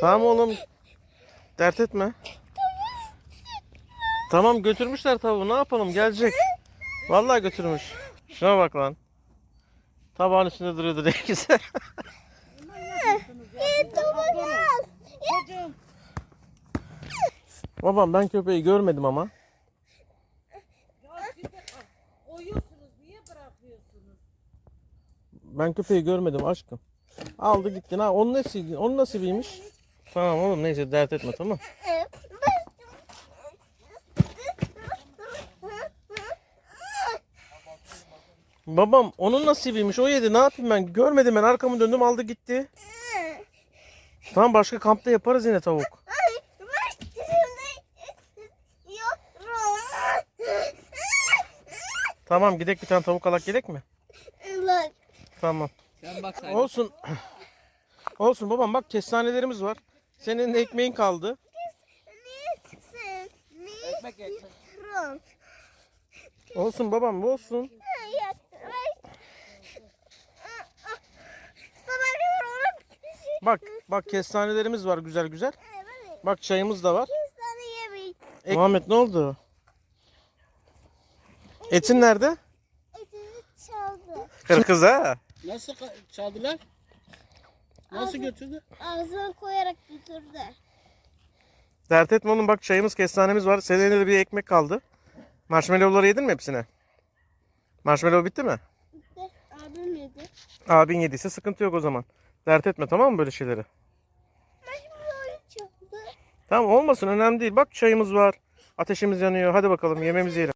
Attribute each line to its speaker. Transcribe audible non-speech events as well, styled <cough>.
Speaker 1: Tamam oğlum. Dert etme. Tamam götürmüşler tavuğu. Ne yapalım? Gelecek. Vallahi götürmüş. Şuna bak lan. Tabağın üstünde duruyordu ne güzel. Babam ben köpeği görmedim ama. Ben köpeği görmedim aşkım. Aldı gitti. Ha, onun nasibiymiş. Onun nasibiymiş. Tamam oğlum neyse dert etme tamam. Babam onun nasibiymiş. O yedi. Ne yapayım ben? Görmedim ben. Arkamı döndüm aldı gitti. Tamam başka kampta yaparız yine tavuk. Tamam gidek bir tane tavuk alak gidek mi? Tamam.
Speaker 2: Sen bak sen.
Speaker 1: Olsun. <clears throat> Olsun babam bak kestanelerimiz var. Senin de ekmeğin kaldı.
Speaker 2: Ekmek ekmek.
Speaker 1: Olsun babam olsun. Bak bak kestanelerimiz var güzel güzel. Bak çayımız da var. Ek- Muhammed ne oldu? Etin nerede?
Speaker 3: Etini çaldı.
Speaker 1: Kırkız ha.
Speaker 2: Nasıl çaldılar? Nasıl götürdü?
Speaker 3: Ağzına koyarak götürdü.
Speaker 1: Dert etme oğlum bak çayımız kestanemiz var. Senin de bir ekmek kaldı. Marshmallowları yedin mi hepsine? Marshmallow bitti mi?
Speaker 3: Bitti. Abim yedi.
Speaker 1: Abin yediyse sıkıntı yok o zaman. Dert etme tamam mı böyle şeyleri?
Speaker 3: Oyun çaldı.
Speaker 1: Tamam olmasın önemli değil. Bak çayımız var. Ateşimiz yanıyor. Hadi bakalım yemeğimizi yiyelim.